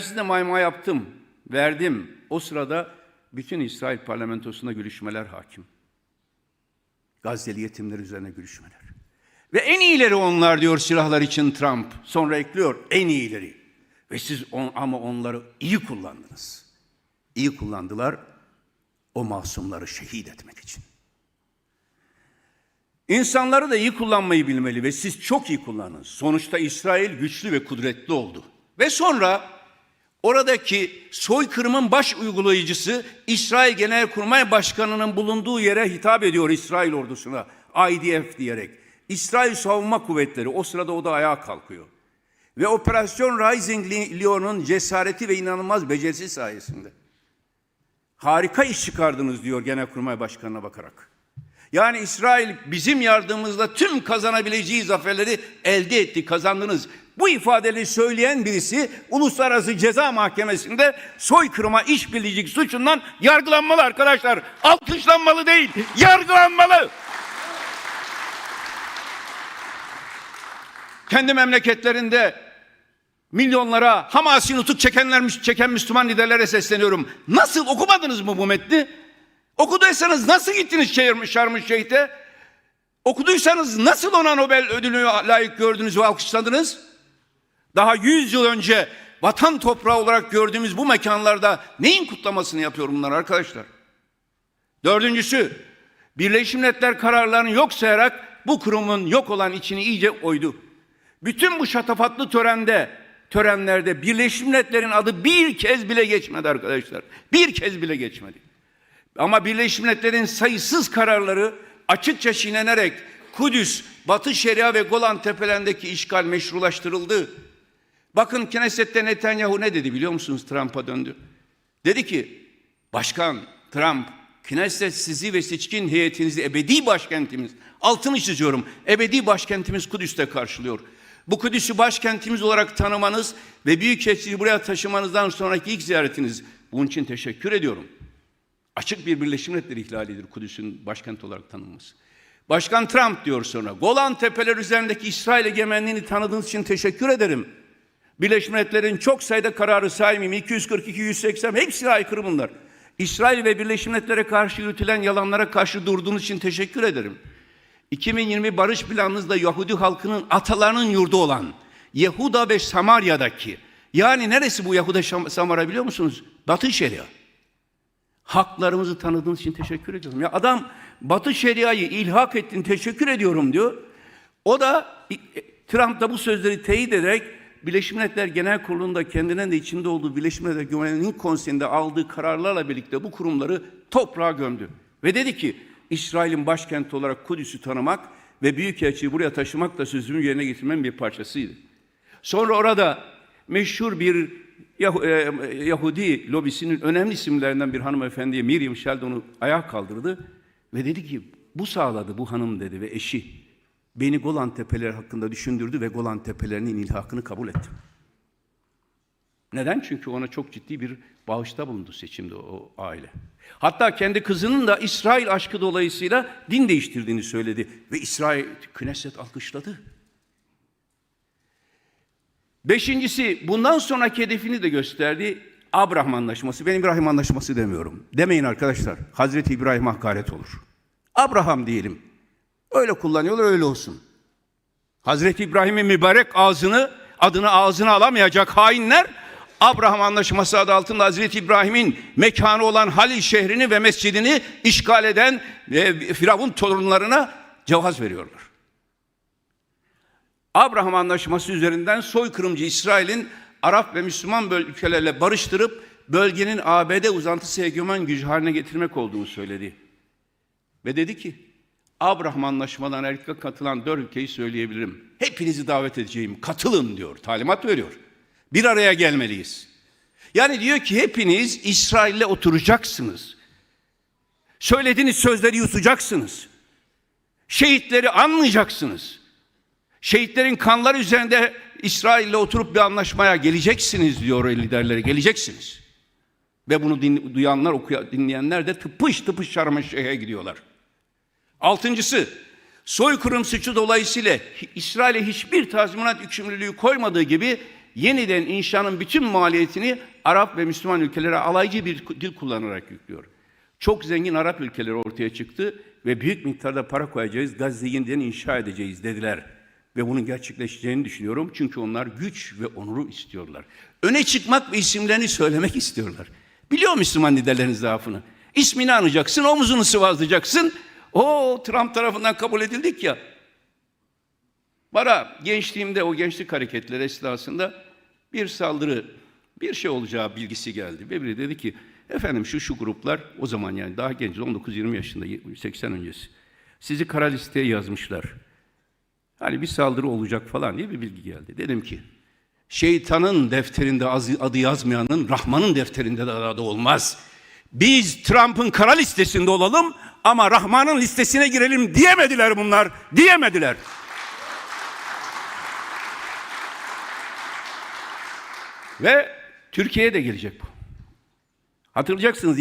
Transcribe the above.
size mayma yaptım, verdim. O sırada bütün İsrail parlamentosunda görüşmeler hakim. Gazze'li yetimler üzerine görüşmeler. Ve en iyileri onlar diyor silahlar için Trump. Sonra ekliyor en iyileri. Ve siz on, ama onları iyi kullandınız. İyi kullandılar o masumları şehit etmek için. İnsanları da iyi kullanmayı bilmeli ve siz çok iyi kullanın. Sonuçta İsrail güçlü ve kudretli oldu. Ve sonra oradaki soykırımın baş uygulayıcısı İsrail Genelkurmay Başkanı'nın bulunduğu yere hitap ediyor İsrail ordusuna. IDF diyerek. İsrail Savunma Kuvvetleri o sırada o da ayağa kalkıyor. Ve Operasyon Rising Leon'un cesareti ve inanılmaz becerisi sayesinde harika iş çıkardınız diyor Genelkurmay Başkanı'na bakarak. Yani İsrail bizim yardımımızla tüm kazanabileceği zaferleri elde etti, kazandınız. Bu ifadeleri söyleyen birisi Uluslararası Ceza Mahkemesi'nde soykırıma işbirliği suçundan yargılanmalı arkadaşlar. Alkışlanmalı değil, yargılanmalı. Kendi memleketlerinde milyonlara Hamasi nutuk çekenler, çeken Müslüman liderlere sesleniyorum. Nasıl okumadınız mı bu metni? Okuduysanız nasıl gittiniz şehir Şarm Şeyh'te? Okuduysanız nasıl ona Nobel ödülünü layık gördünüz ve alkışladınız? Daha 100 yıl önce vatan toprağı olarak gördüğümüz bu mekanlarda neyin kutlamasını yapıyor bunlar arkadaşlar? Dördüncüsü, Birleşmiş Milletler kararlarını yok sayarak bu kurumun yok olan içini iyice oydu. Bütün bu şatafatlı törende, törenlerde Birleşmiş Milletler'in adı bir kez bile geçmedi arkadaşlar. Bir kez bile geçmedi. Ama Birleşmiş Milletler'in sayısız kararları açıkça çiğnenerek Kudüs, Batı Şeria ve Golan Tepelerindeki işgal meşrulaştırıldı. Bakın Knesset'te Netanyahu ne dedi biliyor musunuz? Trump'a döndü. Dedi ki, Başkan Trump, Knesset sizi ve seçkin heyetinizi ebedi başkentimiz, altını çiziyorum, ebedi başkentimiz Kudüs'te karşılıyor. Bu Kudüs'ü başkentimiz olarak tanımanız ve Büyükelçiliği buraya taşımanızdan sonraki ilk ziyaretiniz. Bunun için teşekkür ediyorum. Açık bir Birleşmiş Milletler ihlalidir Kudüs'ün başkent olarak tanınması. Başkan Trump diyor sonra, Golan Tepeler üzerindeki İsrail egemenliğini tanıdığınız için teşekkür ederim. Birleşmiş Milletler'in çok sayıda kararı saymayayım, 242, 180 hepsi aykırı bunlar. İsrail ve Birleşmiş Milletler'e karşı yürütülen yalanlara karşı durduğunuz için teşekkür ederim. 2020 barış planınızda Yahudi halkının atalarının yurdu olan Yehuda ve Samarya'daki yani neresi bu Yahuda Samara biliyor musunuz? Batı Şeria. Haklarımızı tanıdığınız için teşekkür ediyorum. Ya adam Batı Şeria'yı ilhak ettin teşekkür ediyorum diyor. O da e, Trump da bu sözleri teyit ederek Birleşmiş Milletler Genel Kurulu'nda kendinden de içinde olduğu Birleşmiş Milletler Güvenlik Konseyi'nde aldığı kararlarla birlikte bu kurumları toprağa gömdü. Ve dedi ki İsrail'in başkenti olarak Kudüs'ü tanımak ve Büyükelçiyi buraya taşımak da sözümü yerine getirmenin bir parçasıydı. Sonra orada meşhur bir e, Yahudi lobisinin önemli isimlerinden bir hanımefendiye Miriam Sheldon'u ayağa kaldırdı ve dedi ki bu sağladı bu hanım dedi ve eşi beni Golan Tepeleri hakkında düşündürdü ve Golan Tepelerinin ilhakını kabul ettim. Neden? Çünkü ona çok ciddi bir bağışta bulundu seçimde o aile. Hatta kendi kızının da İsrail aşkı dolayısıyla din değiştirdiğini söyledi ve İsrail Knesset alkışladı. Beşincisi bundan sonraki hedefini de gösterdi. Abraham Anlaşması. Ben İbrahim Anlaşması demiyorum. Demeyin arkadaşlar. Hazreti İbrahim hakaret olur. Abraham diyelim. Öyle kullanıyorlar öyle olsun. Hazreti İbrahim'in mübarek ağzını adını ağzına alamayacak hainler Abraham Anlaşması adı altında Hazreti İbrahim'in mekanı olan Halil şehrini ve mescidini işgal eden e, Firavun torunlarına cevaz veriyorlar. Abraham Anlaşması üzerinden soykırımcı İsrail'in Arap ve Müslüman ülkelerle barıştırıp bölgenin ABD uzantısı egemen gücü haline getirmek olduğunu söyledi. Ve dedi ki, Abraham Anlaşmalarına erkek katılan dört ülkeyi söyleyebilirim. Hepinizi davet edeceğim, katılın diyor, talimat veriyor. Bir araya gelmeliyiz. Yani diyor ki hepiniz İsrail'le oturacaksınız. Söylediğiniz sözleri yutacaksınız. Şehitleri anlayacaksınız. Şehitlerin kanları üzerinde İsrail'le oturup bir anlaşmaya geleceksiniz diyor liderleri, geleceksiniz. Ve bunu din, duyanlar, dinleyenler de tıpış tıpış Şarm-ı gidiyorlar. Altıncısı, soykırım suçu dolayısıyla İsrail'e hiçbir tazminat yükümlülüğü koymadığı gibi yeniden inşanın bütün maliyetini Arap ve Müslüman ülkelere alaycı bir dil kullanarak yüklüyor. Çok zengin Arap ülkeleri ortaya çıktı ve büyük miktarda para koyacağız, Gazze'yi yeniden inşa edeceğiz dediler. Ve bunun gerçekleşeceğini düşünüyorum. Çünkü onlar güç ve onuru istiyorlar. Öne çıkmak ve isimlerini söylemek istiyorlar. Biliyor Müslüman liderlerin zaafını. İsmini anacaksın, omuzunu sıvazlayacaksın. O Trump tarafından kabul edildik ya. Bana gençliğimde o gençlik hareketleri esnasında bir saldırı, bir şey olacağı bilgisi geldi. Ve biri dedi ki, efendim şu şu gruplar o zaman yani daha genç 19-20 yaşında 80 öncesi. Sizi kara listeye yazmışlar. Hani bir saldırı olacak falan diye bir bilgi geldi. Dedim ki, şeytanın defterinde adı yazmayanın Rahman'ın defterinde de adı olmaz. Biz Trump'ın kara listesinde olalım ama Rahman'ın listesine girelim diyemediler bunlar. Diyemediler. Ve Türkiye'ye de gelecek bu. Hatırlayacaksınız